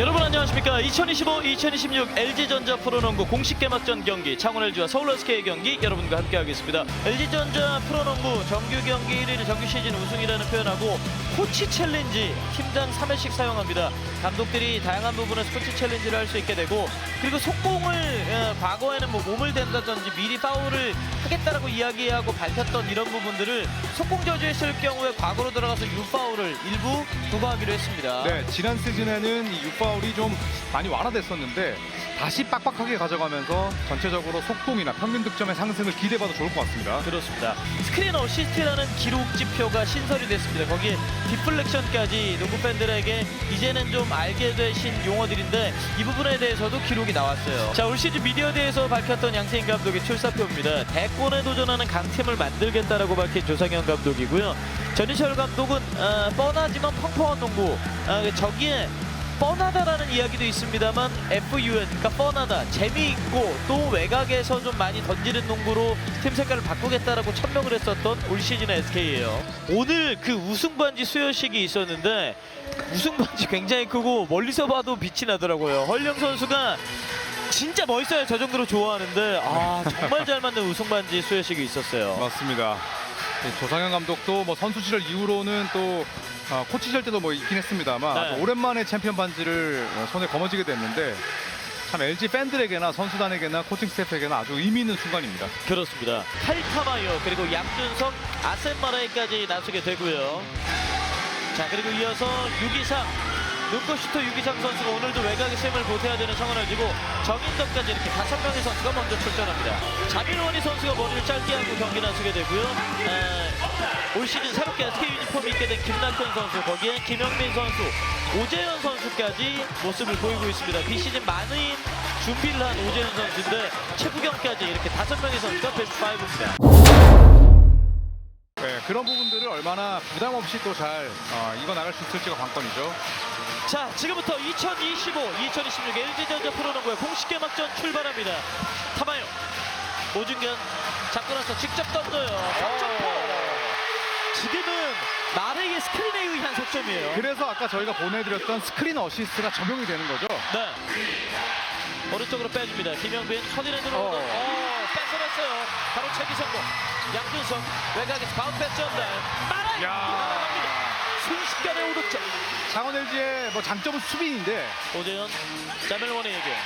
여러분 안녕하십니까? 2025-2026 LG전자 프로농구 공식 개막전 경기 창원 LG와 서울 SK 경기 여러분과 함께하겠습니다. LG전자 프로농구 정규 경기 1위 정규 시즌 우승이라는 표현하고 코치 챌린지 팀당 3회씩 사용합니다. 감독들이 다양한 부분에서 코치 챌린지를 할 수 있게 되고 그리고 속공을 어, 과거에는 뭐 몸을 댄다든지 미리 파울을 하겠다라고 이야기하고 밝혔던 이런 부분들을 속공 저지했을 경우에 과거로 들어가서 유파울을 일부 부과하기로 했습니다. 네, 지난 시즌에는 이 6파울 이 좀 많이 완화됐었는데 다시 빡빡하게 가져가면서 전체적으로 속공이나 평균 득점의 상승을 기대해봐도 좋을 것 같습니다. 그렇습니다. 스크린 어시스트라는 기록 지표가 신설이 됐습니다. 거기에 디플렉션까지 농구 팬들에게 이제는 좀 알게 되신 용어들인데 이 부분에 대해서도 기록이 나왔어요. 자, 올 시즌 미디어 대에서 밝혔던 양세인 감독의 출사표입니다. 대권에 도전하는 강팀을 만들겠다라고 밝힌 조상현 감독이고요. 전희철 감독은 어, 뻔하지만 펑펑한 농구 어, 저기에 뻔하다라는 이야기도 있습니다만 FUN 그러니까 뻔하다 재미있고 또 외곽에서 좀 많이 던지는 농구로 팀 색깔을 바꾸겠다라고 천명을 했었던 올 시즌의 SK예요. 오늘 그 우승 반지 수여식이 있었는데 우승 반지 굉장히 크고 멀리서 봐도 빛이 나더라고요. 헐령 선수가 진짜 멋있어요. 저 정도로 좋아하는데 아 정말 잘 맞는 우승 반지 수여식이 있었어요. 맞습니다. 네, 조상현 감독도 뭐 선수 시절 이후로는 또 아, 코치 절 때도 뭐 있긴 했습니다만 네. 오랜만에 챔피언 반지를 어, 손에 거머쥐게 됐는데 참 LG 팬들에게나 선수단에게나 코칭 스태프에게나 아주 의미 있는 순간입니다. 그렇습니다. 칼타마요 그리고 양준석 아센마라이까지 나서게 되고요. 자 그리고 이어서 6 2 3 눈꽃슈터 유기상 선수가 오늘도 외곽에 힘을 보태야 되는 상황을 지고 정인덕까지 이렇게 다섯 명의 선수가 먼저 출전합니다. 자빈원이 선수가 머리를 짧게 하고 경기 나서게 되고요. 아, 올 시즌 새롭게 SK 유니폼 입게 된 김낙현 선수, 거기에 김영민 선수, 오재현 선수까지 모습을 보이고 있습니다. 비시즌 많은 준비를 한 오재현 선수인데 최부경까지 이렇게 다섯 명의 선수가 베스트 5입니다. 네, 그런 부분들을 얼마나 부담 없이 또 잘 이거 나갈 수 있을지가 관건이죠. 자, 지금부터 2025, 2026 LG전자 프로농구의 공식 개막전 출발합니다. 타마요. 오준견 잡고 나서 직접 던져요. 석점포. 지금은 마레이의 스크린에 의한 석점이에요. 그래서 아까 저희가 보내드렸던 스크린 어시스트가 적용이 되는 거죠. 네. 오른쪽으로 빼줍니다. 김영빈 허리랜드로 어. 어, 뺏어냈어요. 바로 체기 성공. 양준석 외곽에서 가운데 전달. 마레이 날아갑니다. 순식간에 5득점. 창원 LG의 뭐 장점은 수비인데 오재현 자멜원이에게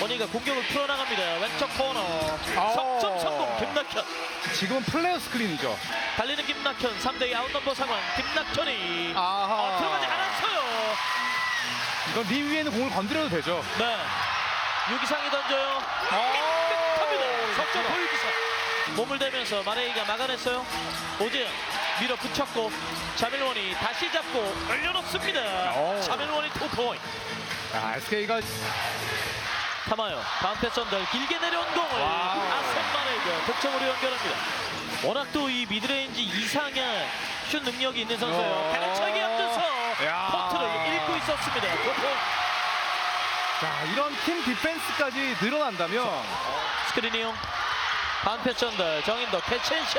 원희가 공격을 풀어나갑니다. 왼쪽 코너 석점 성공 김낙현 지금은 플레이어 스크린이죠. 달리는 김낙현 3대2 아웃넘버 상황 김낙현이 아하. 어, 들어가지 않았어요. 이건 리 위에는 공을 건드려도 되죠. 네 유기상이 던져요. 아. 석점 보유기상 몸을 대면서 마레이가 막아냈어요. 오재현 밀어붙였고 자멜원이 다시 잡고 올려놓습니다. 오. 자멜원이 투포인 아, SK가 타마요 다음 패스 전달 길게 내려온 공을 와우. 아센마레이가 득점으로 연결합니다 워낙 또 이 미드레인지 이상의 슛 능력이 있는 선수예요 어. 가르차기 앞서서 야. 포트를 읽고 있었습니다 자, 이런 팀 디펜스까지 늘어난다면 스크린 이용 다음 패스 전달 정인덕 캐치앤샷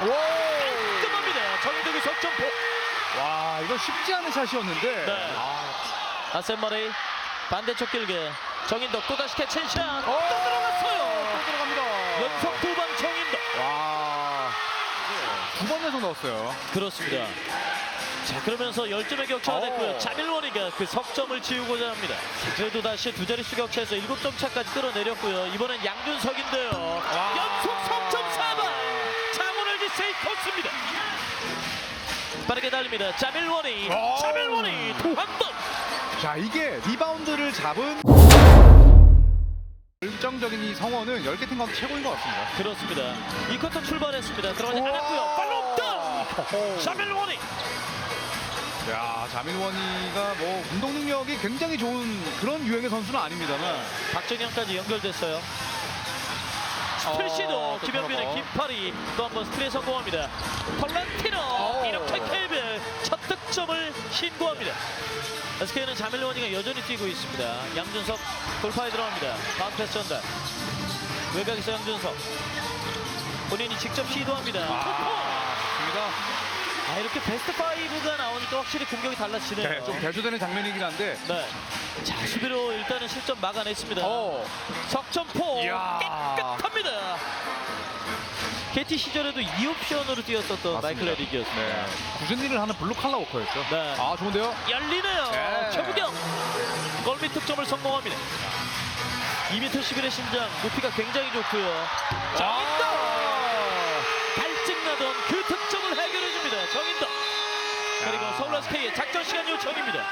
깔끔합니다 정인덕의 석점포 와, 이거 쉽지 않은 샷이었는데 네. 아센마레이 반대쪽 길게 정인덕 또다시 캐치앤샷 어. 또 들어갔어요 또 들어갑니다. 연속 두 방 정인덕 와. 두 번 연속 넣었어요. 그렇습니다. 자 그러면서 10점의 격차가 오. 됐고요. 자밀원이가 그 석점을 지우고자 합니다. 그래도 다시 두 자릿수 격차에서 7점 차까지 끌어내렸고요. 이번엔 양준석인데요. 연속 석점 4번 장훈을 디세이 컸습니다. 빠르게 달립니다. 자밀원이 오. 자밀원이 또한 번. 자, 이게 리바운드를 잡은 결정적인 이 성원은 10개 팀 가운데 최고인 것 같습니다. 그렇습니다. 이 쿼터 출발했습니다. 들어가지 우와. 않았고요. 팔로 옵다. 자밀원이 야, 자밀원이가 뭐 운동 능력이 굉장히 좋은 그런 유형의 선수는 아닙니다만 박정현까지 연결됐어요. 어, 스트레시도 또 김현빈의 들어가. 김팔이 또 한 번 스트레 성공합니다. 톨란티노 오. 이렇게 KBL 첫 득점을 신고합니다. SK는 자밀원이가 여전히 뛰고 있습니다. 양준석 돌파에 들어갑니다. 다음 패스 전달. 외곽에서 양준석 본인이 직접 시도합니다. 아, 좋습니다. 아 이렇게 베스트 5가 나오니까 확실히 공격이 달라지네요. 네, 좀 대조되는 장면이긴 한데. 네. 자 수비로 일단은 실점 막아냈습니다. 어. 석점포 이야. 깨끗합니다. KT 시절에도 2옵션으로 뛰었었던 마이클 레딕이었습니다. 네. 굳은 일을 하는 블루 칼라 워커였죠. 네. 아 좋은데요? 열리네요. 네. 최부경 골밑 득점을 성공합니다. 2m 11의 신장 높이가 굉장히 좋고요. 정인덕 갈증나던 그 득점을 해결해줍니다. 정인덕 그리고 야. 서울 SK의 작전 시간 요청입니다.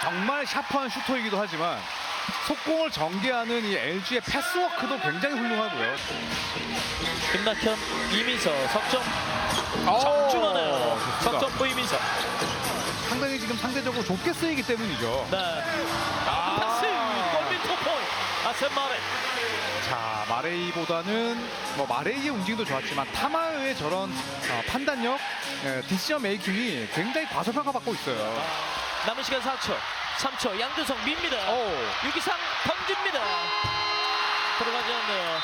정말 샤프한 슈터이기도 하지만 속공을 전개하는 이 LG의 패스워크도 굉장히 훌륭하고요. 김낙현, 이민서 석점 오, 적중하네요. 좋습니다. 석점포 이민서. 상당히 지금 상대적으로 좁게 쓰이기 때문이죠. 네. 아, 패스 아셈 마레. 자 마레이보다는 뭐 마레이의 움직임도 좋았지만 타마의 저런 어, 판단력, 예, 디시전 메이킹이 굉장히 과소평가받고 있어요. 남은 시간 4초. 3초 양준성 밉니다. 오. 유기상 던집니다. 들어가지 않네요.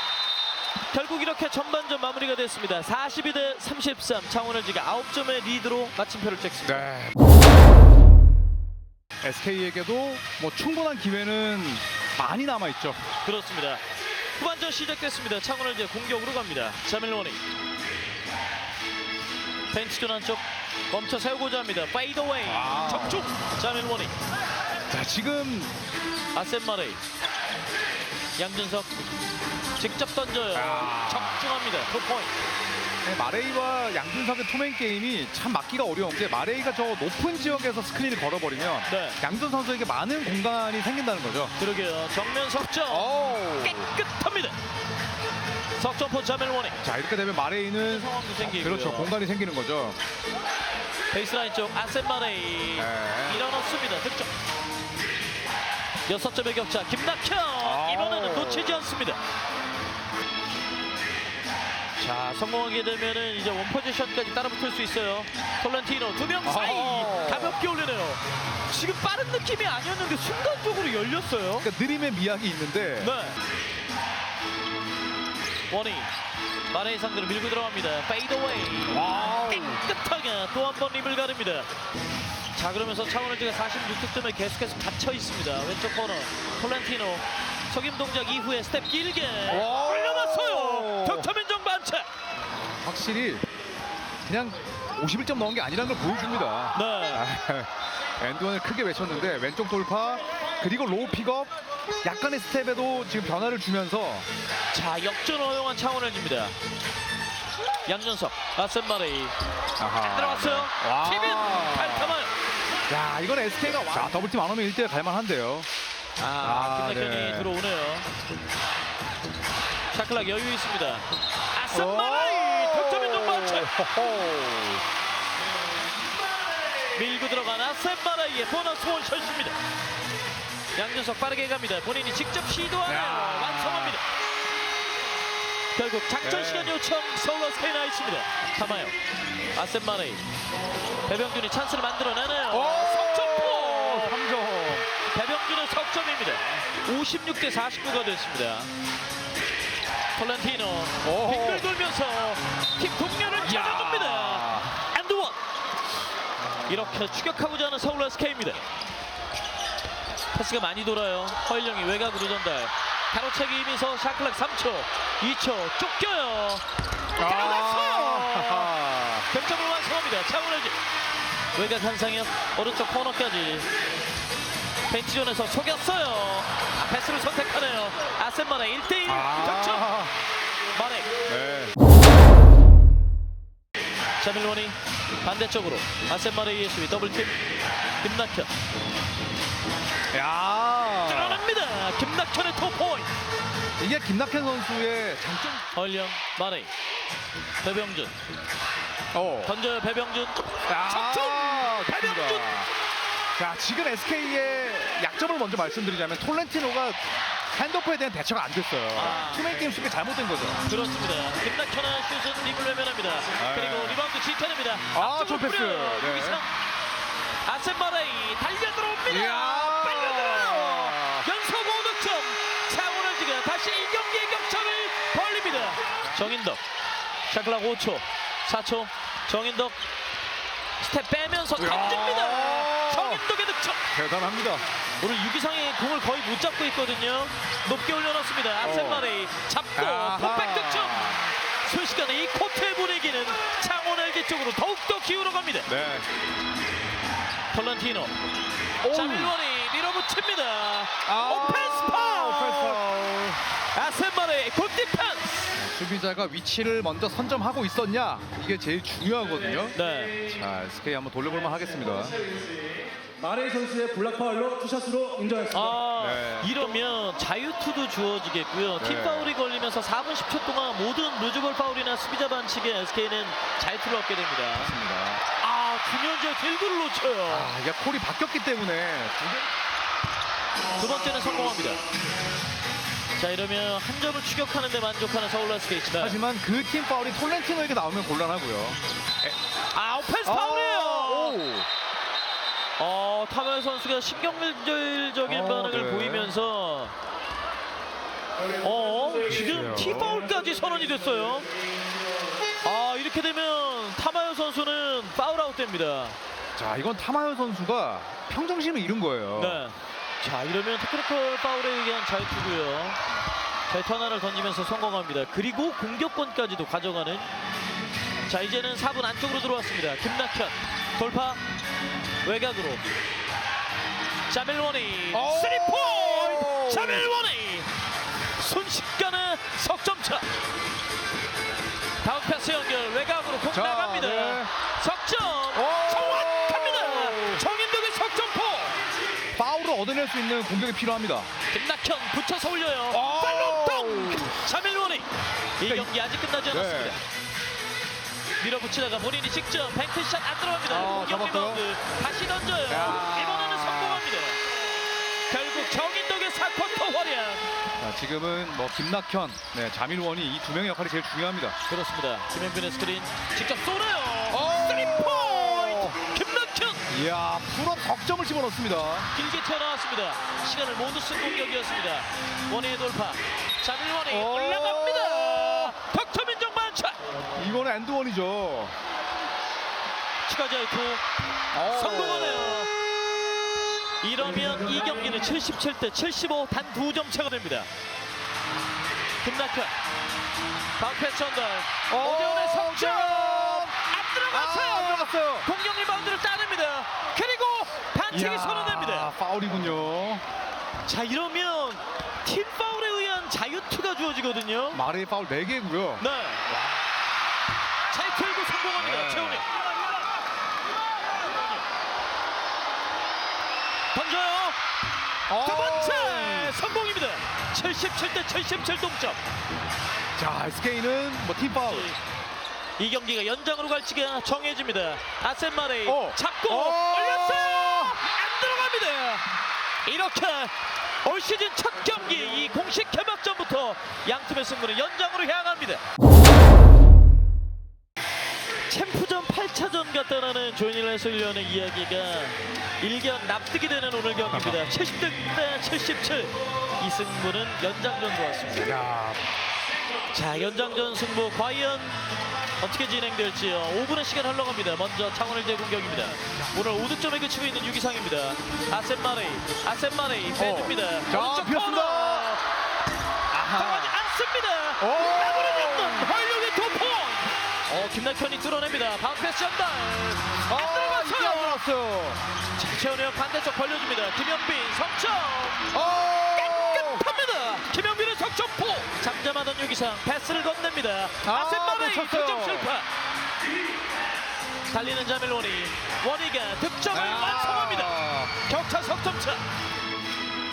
결국 이렇게 전반전 마무리가 됐습니다. 42 대 33 창원을 지가 9점의 리드로 마침표를 찍습니다. 네. SK에게도 뭐 충분한 기회는 많이 남아 있죠. 그렇습니다. 후반전 시작됐습니다. 창원을 이제 공격으로 갑니다. 자밀로니 벤치존 안쪽 멈춰 세우고자 합니다. 페이더웨이 아. 적중 자밀로니 자 지금 아셈 마레이 양준석 직접 던져요. 아. 적중합니다. 투포인트. 네, 마레이와 양준석의 투맨 게임이 참 막기가 어려운 게 마레이가 저 높은 지역에서 스크린을 걸어버리면 네. 양준 선수에게 많은 공간이 생긴다는 거죠. 그러게요. 정면 석점 오. 깨끗합니다. 석점포 자멜원이 자 이렇게 되면 마레이는 상황도 생기고 그렇죠 공간이 생기는 거죠. 베이스라인 쪽 아셈 마레이 네. 밀어넣습니다. 득점. 여섯 점의 격차 김낙현 이번에는 놓치지 않습니다. 자 성공하게 되면은 이제 원 포지션까지 따라붙을 수 있어요. 톨란티노 두 명 사이 어허. 가볍게 올리네요. 지금 빠른 느낌이 아니었는데 순간적으로 열렸어요. 그러니까 느림의 미학이 있는데 네. 원이 마레이 상대로 밀고 들어갑니다. 페이드웨이. 와우. 깨끗하게 또 한번 림을 가릅니다. 자 그러면서 차원을지가 46득점에 계속해서 갇혀 있습니다. 왼쪽 코너 콜란티노 속임 동작 이후에 스텝 길게 와우. 올려놨어요. 득점 인정 반칙. 확실히 그냥 51점 넣은 게 아니라는 걸 보여줍니다. 네. 아, 엔드원을 크게 외쳤는데 왼쪽 돌파 그리고 로우 픽업 약간의 스텝에도 지금 변화를 주면서 자 역전 허용한 차원을집니다. 양준석 아하. 들어갔어요. 와. 티빈 발타만. 야 이건 SK가 자 더블팀 안 오면 1대1 갈만한데요. 아, 아, 김낙현이 네. 들어오네요. 샤클락 여유 있습니다. 반칙. 호호. 밀고 들어간 아셈마라이의 보너스 원샷입니다. 양준석 빠르게 갑니다. 본인이 직접 시도하네요. 야. 완성합니다. 결국 작전 네. 시간 요청 서울 스카이 나이츠입니다. 참아요. 아셈마라이. 배병준이 찬스를 만들어내네요. 석점포. 3점. 배병준의 석점입니다. 56대 49가 됐습니다. 톨란티노 오호. 빙글 돌면서 팀 동료를 잡아줍니다. 앤드원 이렇게 추격하고자 하는 서울 SK입니다. 패스가 많이 돌아요. 허일영이 외곽으로 전달. 가로채기 이면서 샤클락 3초, 2초 쫓겨요. 아. 득점을 완성합니다. 차원을지 외곽 한상현 오른쪽 코너까지 벤치존에서 속였어요. 아, 패스를 선택하네요. 아셈마네 1대1 득점. 아. 마네 네. 자밀론이 반대쪽으로 아셈마네 ESV 더블팀 김낙현 야. 드러납니다. 김낙현의 투포인트. 이게 김낙현 선수의 장점. 허일영 마네 배병준 어. 던져요 배병준! 좋습니다. 배병준! 자, 지금 SK의 약점을 먼저 말씀드리자면 톨렌티노가 핸드오프에 대한 대처가 안 됐어요. 아. 투맨 게임 수비 잘못된 거죠. 그렇습니다. 김낙현의 슛은 립을 외면합니다. 그리고 리바운드 지켜냅니다. 아, 앞쪽으로 좋은 패스. 뿌려요. 네. 유기상 아셈마레이 달려 들어옵니다. 이야. 빨려 들어요. 연속 5득점. 차원을지가 다시 1경기의 격차를 벌립니다. 정인덕 샤클락 5초 4초 정인덕 스텝 빼면서 야. 던집니다. 대단합니다. 오늘 유기상이 공을 거의 못 잡고 있거든요. 높게 올려놓습니다. 아센 어. 잡고 아하. 풋백 득점. 순식간에 이 코트의 분위기는 창원 LG 쪽으로 더욱더 기울어 갑니다. 네. 톨란티노. 오우. 자밀원이 밀어붙입니다. 아, 오펜스 파울. 오펜스 파울. 아센 마레이 굿 디펜스. 수비자가 위치를 먼저 선점하고 있었냐 이게 제일 중요하거든요. 네. 자, SK 한번 돌려볼만 하겠습니다. 마레이 선수의 블락 파울로 투샷으로 인정했습니다. 아 네. 이러면 자유투도 주어지겠고요. 팀 네. 파울이 걸리면서 4분 10초 동안 모든 루즈볼 파울이나 수비자 반칙에 SK는 자유투를 얻게 됩니다. 맞습니다. 아 김현재 딜구를 놓쳐요. 아, 이게 콜이 바뀌었기 때문에 두 번째는 성공합니다. 자 이러면 한 점을 추격하는 데 만족하는 서울 라스케이츠다. 하지만 그 팀 파울이 톨렌티노에게 나오면 곤란하고요. 아 오펜스 파울이에요. 오. 어 타마요 선수가 신경질적인 어, 반응을 네. 보이면서 어 지금 티 파울까지 선언이 됐어요. 아 이렇게 되면 타마요 선수는 파울 아웃됩니다. 자, 이건 타마요 선수가 평정심을 잃은 거예요. 네. 자 이러면 테크니컬 파울에 의한 자유투고요. 자유투 하나를 던지면서 성공합니다. 그리고 공격권까지도 가져가는. 자 이제는 4분 안쪽으로 들어왔습니다. 김낙현 돌파 외곽으로. 자멜원이 오! 3포인트 자멜원이 순식간에 석점차. 다운 패스 연결 외곽으로 공 자, 나갑니다. 네. 석점 오! 정확합니다. 정인덕의 석점포. 파울을 얻어낼 수 있는 공격이 필요합니다. 김낙현 붙여서 올려요. 오! 팔롱동 자밀로니 이 그러니까 경기 아직 끝나지 네. 않았습니다. 밀어붙이다가 본인이 직접 뱅크샷 안 들어 리바운드 다시 던져요. 야. 이번에는 성공합니다. 결국 정인덕의 4쿼터 활약. 자, 지금은 뭐 김낙현, 네, 자밀원이 이 두 명의 역할이 제일 중요합니다. 그렇습니다. 김현빈의 스크린 직접 쏘네요. 오! 3포인트 김낙현 이야, 풀업 덕점을 집어넣습니다. 길게 튀어나왔습니다. 시간을 모두 쓴 공격이었습니다. 원희의 돌파. 자밀원이 오! 올라갑니다. 덕점 인정 만차. 이거는 엔드원이죠. 추가 자유투 성공하네요. 이러면 이 경기는 77대 75 단 두 점 차가 됩니다. 김낙현 바우패스 전달 오재훈의 석점 안 아, 들어갔어요. 들어갔어요. 공격 리바운드를 따냅니다. 그리고 반칙이 선언됩니다. 파울이군요. 자 이러면 팀 파울에 의한 자유투가 주어지거든요. 마레이 파울 4개고요. 네. 자유투 일구 성공합니다. 네. 최훈이 던져요. 두 번째 성공입니다. 77대 77 동점. 자, SK는 뭐 팀 파울. 이 경기가 연장으로 갈지가 정해집니다. 아센 마레이 어. 잡고 어. 올렸어요. 안 들어갑니다. 이렇게 올 시즌 첫 경기 이 공식 개막전부터 양 팀의 승부는 연장으로 향합니다. 챔프전 8차전 같다라는 조현일 해설위원의 이야기가 일견 납득이 되는 오늘 경기입니다. 70대 77. 이 승부는 연장전으로 왔습니다. 야, 자 연장전 승부 과연 어떻게 진행될지요 5분의 시간 흘러갑니다 먼저 창원을 제공격입니다 오늘 5득점에 그치고 있는 유기상입니다 아센 마레이 아센 마레이 빼줍니다 자, 오른쪽 비었습니다. 코너. 당하지 않습니다 오. 김낙현이 뚫어냅니다 전달 안 아, 안 들어갔어요 최원영 반대쪽 벌려줍니다 김현빈 석점 어. 깨끗합니다. 김영빈의 석점포. 잠잠하던 유기상 패스를 건넵니다. 아, 놓쳤어요. 득점 실패. 달리는 자밀원이 원희가 득점을 완성합니다. 격차 석점차.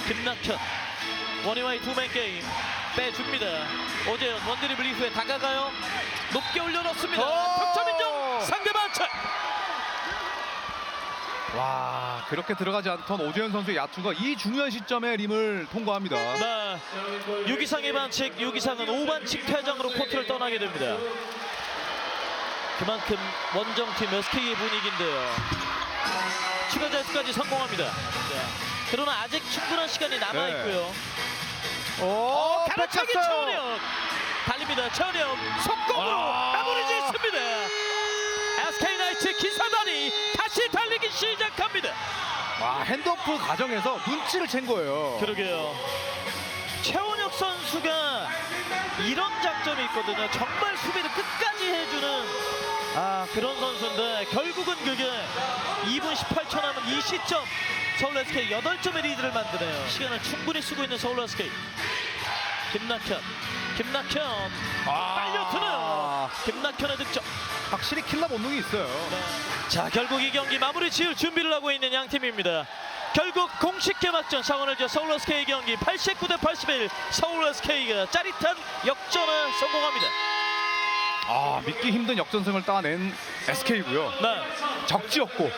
김낙현 원희와의 투맨 게임 빼줍니다. 오재현 원드리블 이후에 다가가요. 높게 올려놓습니다. 오! 득점 인정. 상대 반칙. 와, 그렇게 들어가지 않던 오재현 선수의 야투가 이 중요한 시점에 림을 통과합니다. 네. 유기상의 반칙, 유기상은 5반칙 퇴장으로 코트를 떠나게 됩니다. 그만큼 원정팀 SK의 분위기인데요. 추가 자유투까지 성공합니다. 자, 그러나 아직 충분한 시간이 남아 네. 있고요. 오, 가로차기 뺏겼어요. 달립니다. 최원영 속공으로 와. 마무리 짓습니다. SK 나이츠 기사단이 다시 달리기 시작합니다. 와 핸드오프 과정에서 눈치를 챈 거예요. 그러게요. 최원혁 선수가 이런 작전이 있거든요. 정말 수비를 끝까지 해주는 아 그런 선수인데 결국은 그게 2분 18초 남은 이 시점 서울 SK 8점의 리드를 만드네요. 시간을 충분히 쓰고 있는 서울 SK. 김낙현, 김낙현 아. 빨려드네요. 김낙현의 득점. 확실히 킬러 본능이 있어요. 자 결국 이 경기 마무리 지을 준비를 하고 있는 양 팀입니다. 결국 공식 개막전 상원을 져 서울 SK 경기 89 대 81 서울 SK가 짜릿한 역전에 성공합니다. 아 믿기 힘든 역전승을 따낸 SK고요. 네. 적지였고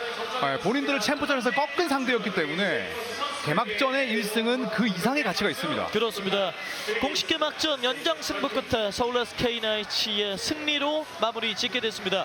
예, 본인들을 챔프전에서 꺾은 상대였기 때문에 개막전의 1승은 그 이상의 가치가 있습니다. 그렇습니다. 공식 개막전 연장 승부 끝에 서울 SK 나이츠의 승리로 마무리 짓게 됐습니다.